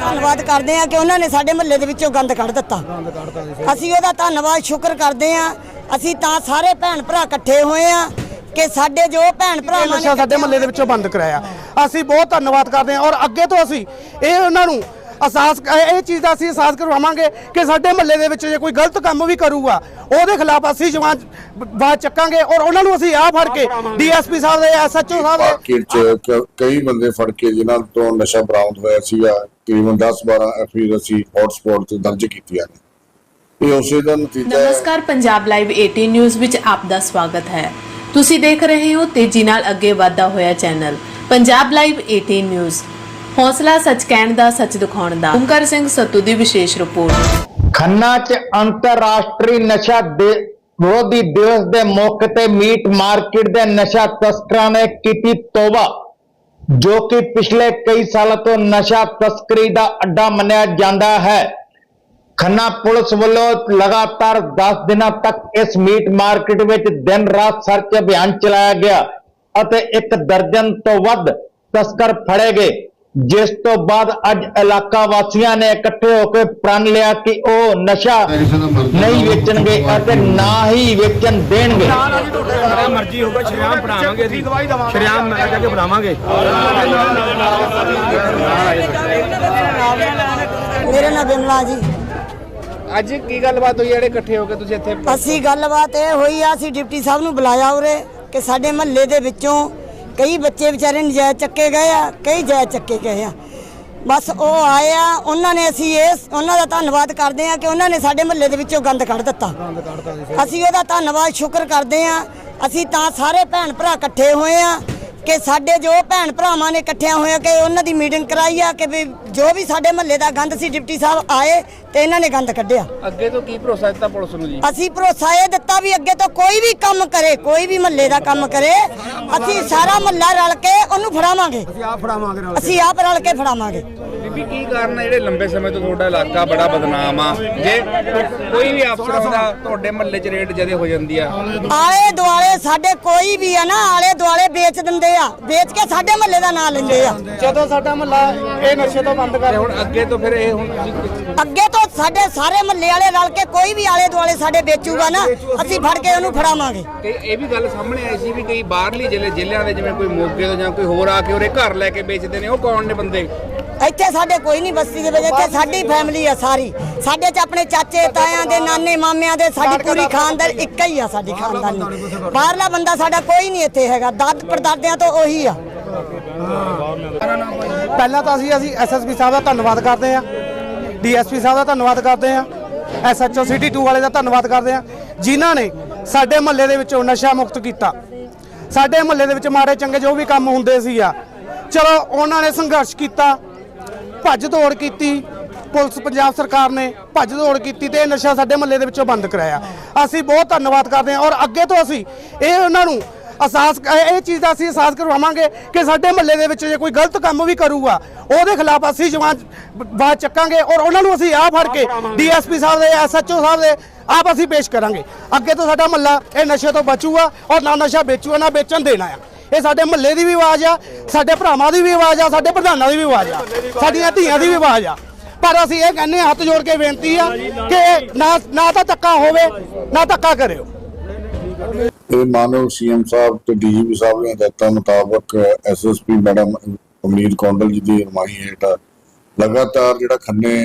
ਧੰਨਵਾਦ ਕਰਦੇ ਆ ਕਿ ਉਹਨਾਂ ਨੇ ਸਾਡੇ ਮਹੱਲੇ ਦੇ ਵਿੱਚੋਂ ਗੰਦ ਕੱਢ ਦਿੱਤਾ। ਅਸੀਂ ਉਹਦਾ ਧੰਨਵਾਦ ਸ਼ੁਕਰ ਕਰਦੇ ਆ ਅਸੀਂ ਤਾਂ ਸਾਰੇ ਭੈਣ ਭਰਾ ਇਕੱਠੇ ਹੋਏ ਆ ਕਿ ਸਾਡੇ ਜੋ ਭੈਣ ਭਰਾਵਾਂ ਨਸ਼ਾ ਸਾਡੇ ਮਹੱਲੇ ਦੇ ਵਿੱਚੋਂ ਬੰਦ ਕਰਾਇਆ। ਅਸੀਂ ਬਹੁਤ ਧੰਨਵਾਦ ਕਰਦੇ ਹਾਂ ਔਰ ਅੱਗੇ ਤੋਂ ਅਸੀਂ ਇਹ ਉਹਨਾਂ ਨੂੰ ਅਹਿਸਾਸ ਇਹ ਚੀਜ਼ ਦਾ ਅਸੀਂ ਅਹਿਸਾਸ ਕਰਵਾਵਾਂਗੇ ਕਿ ਸਾਡੇ ਮਹੱਲੇ ਦੇ ਵਿੱਚ ਜੇ ਕੋਈ ਗਲਤ ਕੰਮ ਵੀ ਕਰੂਗਾ ਉਹਦੇ ਖਿਲਾਫ ਅਸੀਂ ਜਵਾਨ ਬਾਤ ਚੱਕਾਂਗੇ ਔਰ ਉਹਨਾਂ ਨੂੰ ਅਸੀਂ ਆ ਫੜ ਕੇ ਡੀਐਸਪੀ ਸਾਹਿਬ ਦੇ ਐਸਐਚਓ ਸਾਹਿਬ ਦੇ ਮਾਰਕੀਟ ਚ ਕਈ ਬੰਦੇ ਫੜ ਕੇ ਜਿਨ੍ਹਾਂ ਤੋਂ ਨਸ਼ਾ ਬਰਾਮਦ ਹੋਇਆ ਸੀਗਾ ਤਕਰੀਬਨ 10-12 ਐਫਆਈਆਰ ਅਸੀਂ ਹੌਟਸਪੌਟ ਤੇ ਦਰਜ ਕੀਤੀਆਂ ਨੇ। ਇਹ ਉਸੇ ਦਾ ਨਤੀਜਾ ਹੈ। ਨਮਸਕਾਰ ਪੰਜਾਬ ਲਾਈਵ 18 ਨਿਊਜ਼ ਵਿੱਚ ਆਪ ਦਾ ਸਵਾਗਤ ਹੈ। ਤੁਸੀਂ ਦੇਖ ਰਹੇ ਹੋ ਤੇਜ਼ੀ ਨਾਲ ਅੱਗੇ ਵਧਦਾ ਹੋਇਆ ਚੈਨਲ ਪੰਜਾਬ ਲਾਈਵ 18 ਨਿਊਜ਼ ਹੌਸਲਾ ਸੱਚ ਕਹਿਣ ਦਾ, ਸੱਚ ਦਿਖਾਉਣ ਦਾ। ਓਮਕਾਰ ਸਿੰਘ ਸੱਤੂ ਦੀ ਵਿਸ਼ੇਸ਼ ਰਿਪੋਰਟ। ਖੰਨਾ 'ਚ ਅੰਤਰਰਾਸ਼ਟਰੀ ਨਸ਼ਾ ਵਿਰੋਧੀ ਦਿਵਸ ਦੇ ਮੌਕੇ ਤੇ ਮੀਟ ਮਾਰਕੀਟ ਦੇ ਨਸ਼ਾ ਤਸਕਰਾਂ ਨੇ ਕੀਤੀ ਤੋਬਾ, ਜੋ ਕਿ ਪਿਛਲੇ ਕਈ ਸਾਲਾਂ ਤੋਂ ਨਸ਼ਾ ਤਸਕਰੀ ਦਾ ਅੱਡਾ ਮੰਨਿਆ ਜਾਂਦਾ ਹੈ। ਖੰਨਾ ਪੁਲਿਸ ਵੱਲੋਂ ਲਗਾਤਾਰ 10 ਦਿਨਾਂ ਤੱਕ ਇਸ ਮੀਟ ਮਾਰਕੀਟ ਵਿੱਚ ਦਿਨ ਰਾਤ ਸਰਚ ਅਭਿਆਨ ਚਲਾਇਆ ਗਿਆ ਅਤੇ ਇੱਕ ਦਰਜਨ ਤੋਂ ਵੱਧ ਤਸਕਰ ਫੜੇ ਗਏ। ਜਿਸ ਤੋਂ ਬਾਅਦ ਅੱਜ ਇਲਾਕਾ ਵਾਸੀਆਂ ਨੇ ਇਕੱਠੇ ਹੋ ਕੇ ਪ੍ਰਣ ਲਿਆ ਕਿ ਉਹ ਨਸ਼ਾ ਨਹੀਂ ਵੇਚਣਗੇ ਅਤੇ ਨਾ ਹੀ ਵੇਚਣ ਦੇਣਗੇ। ਸਾਰਾ ਮਰਜ਼ੀ ਹੋਊਗਾ ਸ਼ਰਿਆਮ ਬਣਾਵਾਂਗੇ ਅਸੀਂ। ਸ਼ਰਿਆਮ ਮੈਂ ਜਾ ਕੇ ਬਣਾਵਾਂਗੇ। ਮੇਰੇ ਨਾਲ ਬਿਮਲਾ ਜੀ। ਅੱਜ ਕੀ ਗੱਲਬਾਤ ਹੋਈ ਜਿਹੜੇ ਇਕੱਠੇ ਹੋ ਕੇ ਤੁਸੀਂ ਇੱਥੇ? ਅਸੀਂ ਗੱਲਬਾਤ ਇਹ ਹੋਈ ਆ ਅਸੀਂ ਡਿਪਟੀ ਸਾਹਿਬ ਨੂੰ ਬੁਲਾਇਆ ਉਰੇ ਕਿ ਸਾਡੇ ਮਹੱਲੇ ਦੇ ਵਿੱਚੋਂ ਕਈ ਬੱਚੇ ਵਿਚਾਰੇ ਨਜਾਇਜ਼ ਚੱਕੇ ਗਏ ਆ ਕਈ ਜਾਇਜ਼ ਚੱਕੇ ਗਏ ਆ। ਬਸ ਉਹ ਆਏ ਆ ਉਹਨਾਂ ਨੇ ਅਸੀਂ ਇਸ ਉਹਨਾਂ ਦਾ ਧੰਨਵਾਦ ਕਰਦੇ ਆ ਕਿ ਉਹਨਾਂ ਨੇ ਸਾਡੇ ਮਹੱਲੇ ਦੇ ਵਿੱਚੋਂ ਗੰਦ ਕੱਢ ਦਿੱਤਾ। ਅਸੀਂ ਉਹਦਾ ਧੰਨਵਾਦ ਸ਼ੁਕਰ ਕਰਦੇ ਆ। ਅਸੀਂ ਤਾਂ ਸਾਰੇ ਭੈਣ ਭਰਾ ਇਕੱਠੇ ਹੋਏ ਆ। ਕਿ ਸਾਡੇ ਜੋ ਭੈਣ ਭਰਾਵਾਂ ਨੇ ਇਕੱਠਿਆਂ ਹੋਇਆ ਕਿ ਉਹਨਾਂ ਦੀ ਮੀਟਿੰਗ ਕਰਾਈ ਆ ਕਿ ਵੀ ਜੋ ਵੀ ਸਾਡੇ ਮਹੱਲੇ ਦਾ ਗੰਦ ਸੀ ਡਿਪਟੀ ਸਾਹਿਬ ਆਏ ਤੇ ਇਹਨਾਂ ਨੇ ਗੰਦ ਕੱਢਿਆ। ਅੱਗੇ ਤੋਂ ਕੀ ਭਰੋਸਾ ਦਿੱਤਾ ਪੁਲਿਸ ਨੂੰ ਜੀ? ਅਸੀਂ ਭਰੋਸਾ ਇਹ ਦਿੱਤਾ ਵੀ ਅੱਗੇ ਤੋਂ ਕੋਈ ਵੀ ਕੰਮ ਕਰੇ ਕੋਈ ਵੀ ਮਹੱਲੇ ਦਾ ਕੰਮ ਕਰੇ ਅਸੀਂ ਸਾਰਾ ਮਹੱਲਾ ਰਲ ਕੇ ਉਹਨੂੰ ਫੜਾਵਾਂਗੇ। ਅਸੀਂ ਆਪ ਫੜਾਵਾਂਗੇ ਅਸੀਂ ਆਪ ਰਲ ਕੇ ਫੜਾਵਾਂਗੇ। ਬੀਬੀ ਕੀ ਕਾਰਨ ਹੈ ਜਿਹੜੇ ਲੰਬੇ ਸਮੇਂ ਤੋਂ ਤੁਹਾਡਾ ਇਲਾਕਾ ਬੜਾ ਬਦਨਾਮ ਆ? ਜੇ ਕੋਈ ਵੀ ਅਫਸਰ ਆਉਂਦਾ ਤੁਹਾਡੇ ਮਹੱਲੇ 'ਚ ਰੇਡ ਜਦੇ ਹੋ ਜਾਂਦੀ ਆ? ਆਲੇ ਦੁਆਲੇ ਸਾਡੇ ਕੋਈ ਵੀ ਆ ਨਾ ਆਲੇ ਦੁਆਲੇ ਵੇਚ ਦਿੰਦੇ ਆ ਵੇਚ ਕੇ ਸਾਡੇ ਮਹੱਲੇ ਦਾ ਨਾਂ ਲੈਂਦੇ ਆ। ਜਦੋਂ ਸਾਡਾ ਮਹੱਲਾ ਇਹ ਨਸ਼ੇ ਤੋਂ ਬੰਦ ਤੇ ਕਰ ਹੁਣ ਅੱਗੇ ਤੋਂ ਫਿਰ ਇਹ ਹੁਣ ਤੁਸੀਂ ਅੱਗੇ ਤੋਂ ਸਾਡੇ ਸਾਰੇ ਮਹੱਲੇ ਵਾਲੇ ਰਲ ਕੇ ਕੋਈ ਵੀ ਆਲੇ ਦੁਆਲੇ ਸਾਡੇ ਵੇਚੂਗਾ ਨਾ ਅਸੀਂ ਫੜ ਕੇ ਉਹਨੂੰ ਫੜਾਵਾਂਗੇ। ਕਿ ਇਹ ਵੀ ਗੱਲ ਸਾਹਮਣੇ ਆਈ ਸੀ ਵੀ ਕਈ ਬਾਹਰਲੀ ਜ਼ਿਲ੍ਹੇ ਜ਼ਿਲ੍ਹਿਆਂ ਦੇ ਜਿਵੇਂ ਕੋਈ ਮੋਗੇ ਤੋਂ ਜਾਂ ਕੋਈ ਹੋਰ ਆ ਕੇ ਉਹਰੇ ਘਰ ਲੈ ਕੇ ਵੇਚਦੇ ਨੇ ਉਹ ਕੌਣ ਨੇ ਬੰਦੇ? ਇੱਥੇ ਸਾਡੇ ਕੋਈ ਨਹੀਂ ਬਸਤੀ ਦੇ ਵਿੱਚ ਇੱਥੇ ਸਾਡੀ ਫੈਮਿਲੀ ਆ ਸਾਰੀ। ਸਾਡੇ ਚ ਆਪਣੇ ਚਾਚੇ ਤਾਇਆਂ ਦੇ ਨਾਨੇ ਮਾਮਿਆਂ ਦੇ ਸਾਡੀ ਪੂਰੀ ਖਾਨਦਾਨ ਇੱਕ ਹੀ ਆ ਸਾਡੀ ਖਾਨਦਾਨੀ। ਬਾਹਰਲਾ ਬੰਦਾ ਸਾਡਾ ਕੋਈ ਨਹੀਂ ਇੱਥੇ ਹੈਗਾ। ਦਾਦ ਪੜਦਾਦਿਆਂ ਤੋਂ ਉਹੀ ਆ। ਪਹਿਲਾਂ ਤਾਂ ਅਸੀਂ ਅਸੀਂ ਐਸਐਸਪੀ ਸਾਹਿਬ ਦਾ ਧੰਨਵਾਦ ਕਰਦੇ ਹਾਂ। ਡੀਐਸਪੀ ਸਾਹਿਬ ਦਾ ਧੰਨਵਾਦ ਕਰਦੇ ਹਾਂ। ਐਸਐਚਓ ਸਿਟੀ 2 ਵਾਲੇ ਦਾ ਧੰਨਵਾਦ ਕਰਦੇ ਹਾਂ। ਜਿਨ੍ਹਾਂ ਨੇ ਸਾਡੇ ਮਹੱਲੇ ਦੇ ਵਿੱਚੋਂ ਨਸ਼ਾ ਮੁਕਤ ਕੀਤਾ। ਸਾਡੇ ਮਹੱਲੇ ਦੇ ਵਿੱਚ ਮਾੜੇ ਚੰਗੇ ਜੋ ਵੀ ਕੰਮ ਹੁੰਦੇ ਸੀ ਆ। ਚਲੋ ਉਹਨਾਂ ਨੇ ਸੰਘਰਸ਼ ਕੀਤਾ। ਭੱਜ ਦੌੜ ਕੀਤੀ। ਪੁਲਿਸ ਪੰਜਾਬ ਸਰਕਾਰ ਨੇ ਭੱਜ ਦੌੜ ਕੀਤੀ ਤੇ ਇਹ ਨਸ਼ਾ ਸਾਡੇ ਮਹੱਲੇ ਦੇ ਵਿੱਚੋਂ ਬੰਦ ਕਰਾਇਆ। ਅਸੀਂ ਬਹੁਤ ਧੰਨਵਾਦ ਕਰਦੇ ਹਾਂ ਔਰ ਅੱਗੇ ਤੋਂ ਅਸੀਂ ਇਹ ਉਹਨਾਂ ਨੂੰ ਅਹਿਸਾਸ ਇਹ ਚੀਜ਼ ਦਾ ਅਸੀਂ ਅਹਿਸਾਸ ਕਰਵਾਵਾਂਗੇ ਕਿ ਸਾਡੇ ਮਹੱਲੇ ਦੇ ਵਿੱਚ ਜੇ ਕੋਈ ਗਲਤ ਕੰਮ ਵੀ ਕਰੂਗਾ, ਉਹਦੇ ਖਿਲਾਫ ਅਸੀਂ ਜਵਾਨ ਬਾਤ ਚੱਕਾਂਗੇ ਔਰ ਉਹਨਾਂ ਨੂੰ ਅਸੀਂ ਆਪ ਫੜ ਕੇ ਡੀਐਸਪੀ ਸਾਹਿਬ ਦੇ, ਐਸਐਚਓ ਸਾਹਿਬ ਦੇ ਆਪ ਅਸੀਂ ਪੇਸ਼ ਕਰਾਂਗੇ। ਅੱਗੇ ਤੋਂ ਸਾਡਾ ਮਹੱਲਾ ਇਹ ਨਸ਼ੇ ਤੋਂ ਬਚੂਗਾ ਔਰ ਨਾ ਨਸ਼ਾ ਵੇਚੂਗਾ, ਨਾ ਵੇਚਣ ਦੇਣਾ ਆ ਇਹ ਸਾਡੇ ਮਹੱਲੇ ਦੀ ਵੀ ਆਵਾਜ਼ ਆ, ਸਾਡੇ ਭਰਾਵਾਂ ਦੀ ਵੀ ਆਵਾਜ਼ ਆ, ਸਾਡੇ ਪ੍ਰਧਾਨਾਂ ਦੀ ਵੀ ਆਵਾਜ਼ ਆ, ਸਾਡੀਆਂ ਧੀਆਂ ਦੀ ਵੀ ਆਵਾਜ਼ ਆ। ਪਰ ਅਸੀਂ ਇਹ ਕਹਿੰਦੇ ਹੱਥ ਜੋੜ ਕੇ ਬੇਨਤੀ ਆ ਕਿ ਨਾ ਨਾ ਤਾਂ ਧੱਕਾ ਹੋਵੇ, ਨਾ ਧੱਕਾ ਕਰਿਓ। ਇਹ ਮਾਨਵ ਸੀਐਮ ਸਾਹਿਬ ਤੇ ਡੀਜੀਪੀ ਸਾਹਿਬ ਦੀਆਂ ਹਦਾਇਤਾਂ ਮੁਤਾਬਕ ਐਸਐਸਪੀ ਮੈਡਮ ਅਮੀਰ ਕੌਂਡਲ ਜੀ ਦੀ ਰਮਾਈ ਹੇਠ ਲਗਾਤਾਰ ਜਿਹੜਾ ਖੰਨੇ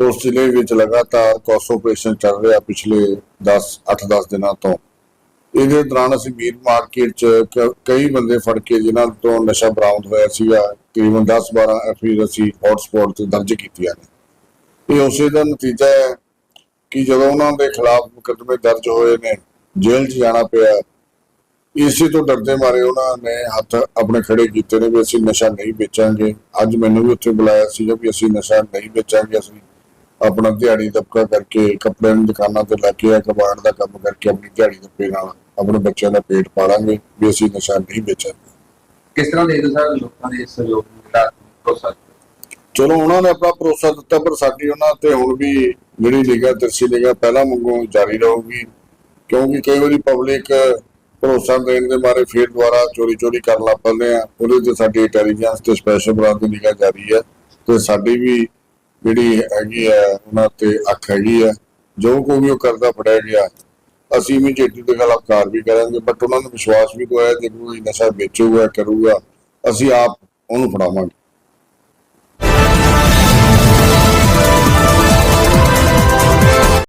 ਉਸ ਜ਼ਿਲ੍ਹੇ ਵਿੱਚ ਲਗਾਤਾਰ ਕੌਸ ਆਪਰੇਸ਼ਨ ਚੱਲ ਰਿਹਾ ਪਿਛਲੇ 10 8-10 ਦਿਨਾਂ ਤੋਂ। ਇਹਦੇ ਦੌਰਾਨ ਅਸੀਂ ਮੀਰ ਮਾਰਕੀਟ 'ਚ ਕ- ਕਈ ਬੰਦੇ ਫੜ ਕੇ ਜਿਨ੍ਹਾਂ ਤੋਂ ਨਸ਼ਾ ਬਰਾਮਦ ਹੋਇਆ ਸੀਗਾ, ਤਕਰੀਬਨ 10-12 ਐਫਆਈਆਰ ਅਸੀਂ ਹੌਟਸਪੌਟ ਤੇ ਦਰਜ ਕੀਤੀਆਂ ਨੇ। ਇਹ ਉਸੇ ਦਾ ਨਤੀਜਾ ਹੈ ਕਿ ਜਦੋਂ ਉਹਨਾਂ ਦੇ ਖਿਲਾਫ ਮੁਕੱਦਮੇ ਦਰਜ ਹੋਏ ਨੇ, ਜੇਲ੍ਹ 'ਚ ਜਾਣਾ ਪਿਆ, ਇਸੇ ਤੋਂ ਡਰਦੇ ਮਾਰੇ ਉਹਨਾਂ ਨੇ ਹੱਥ ਆਪਣੇ ਖੜੇ ਕੀਤੇ ਨੇ ਵੀ ਅਸੀਂ ਨਸ਼ਾ ਨਹੀਂ ਵੇਚਾਂਗੇ। ਅੱਜ ਮੈਨੂੰ ਵੀ ਉੱਥੇ ਬੁਲਾਇਆ ਸੀਗਾ ਵੀ ਅਸੀਂ ਨਸ਼ਾ ਨਹੀਂ ਵੇਚਾਂਗੇ, ਅਸੀਂ ਆਪਣਾ ਦਿਹਾੜੀ ਦਬਕਾ ਕਰਕੇ ਕੱਪੜਿਆਂ ਦੀ ਦੁਕਾਨਾਂ ਤੇ ਲੱਗ ਕੇ ਕਬਾੜ ਦਾ ਕੰਮ ਕਰਕੇ ਆਪਣੀ ਦਿਹਾੜੀ ਦੱਪੇ ਨਾਲ ਆਪਣੇ ਬੱਚਿਆਂ ਦਾ ਪੇਟ ਪਾਲਾਂਗੇ ਵੀ ਅਸੀਂ ਨਸ਼ਾ ਨਹੀਂ ਵੇਚਾਂਗੇ ਕਿਸ ਤਰ੍ਹਾਂ ਦੇਖਦੇ ਸਰ ਲੋਕਾਂ ਦੇ ਸਹਿਯੋਗ ਜਿਹੜਾ ਭਰੋਸਾ? ਚਲੋ ਉਹਨਾਂ ਨੇ ਆਪਣਾ ਭਰੋਸਾ ਦਿੱਤਾ ਪਰ ਸਾਡੀ ਉਹਨਾਂ ਤੇ ਹੁਣ ਵੀ ਜਿਹੜੀ ਨਿਗਾਹ ਤਿਰਛੀ ਨਿਗਾਹ ਪਹਿਲਾਂ ਵਾਂਗੂ ਜਾਰੀ ਰਹੂਗੀ। ਕਿਉਂਕਿ ਕਈ ਵਾਰੀ ਪਬਲਿਕ ਭਰੋਸਾ ਦੇਣ ਦੇ ਬਾਰੇ ਫਿਰ ਦੁਬਾਰਾ ਚੋਰੀ ਚੋਰੀ ਕਰਨ ਲੱਗ ਪੈਂਦੇ ਆ। ਉਹਦੇ ਤੇ ਸਾਡੀ ਇੰਟੈਲੀਜੈਂਸ ਤੇ ਸਪੈਸ਼ਲ ਬ੍ਰਾਂਚ ਦੀ ਨਿਗਾਹ ਜਾਰੀ ਹੈ। ਤੇ ਸਾਡੀ ਵੀ ਜਿਹੜੀ ਹੈਗੀ ਆ ਉਹਨਾਂ ਤੇ ਅੱਖ ਹੈਗੀ ਆ। ਜੋ ਕੋਈ ਉਹ ਕਰਦਾ ਫੜਿਆ ਗਿਆ। ਅਸੀਂ ਇਮੀਡੀਏਟਲੀ ਦੇ ਖਿਲਾਫ ਕਾਰਵਾਈ ਕਰਾਂਗੇ ਬਟ ਉਹਨਾਂ ਨੂੰ ਵਿਸ਼ਵਾਸ ਵੀ ਦਵਾਇਆ ਜੇ ਕੋਈ ਨਸ਼ਾ ਵੇਚੂਗਾ, ਕਰੂਗਾ, ਅਸੀਂ ਆਪ ਉਹਨੂੰ ਫੜਾਵਾਂਗੇ।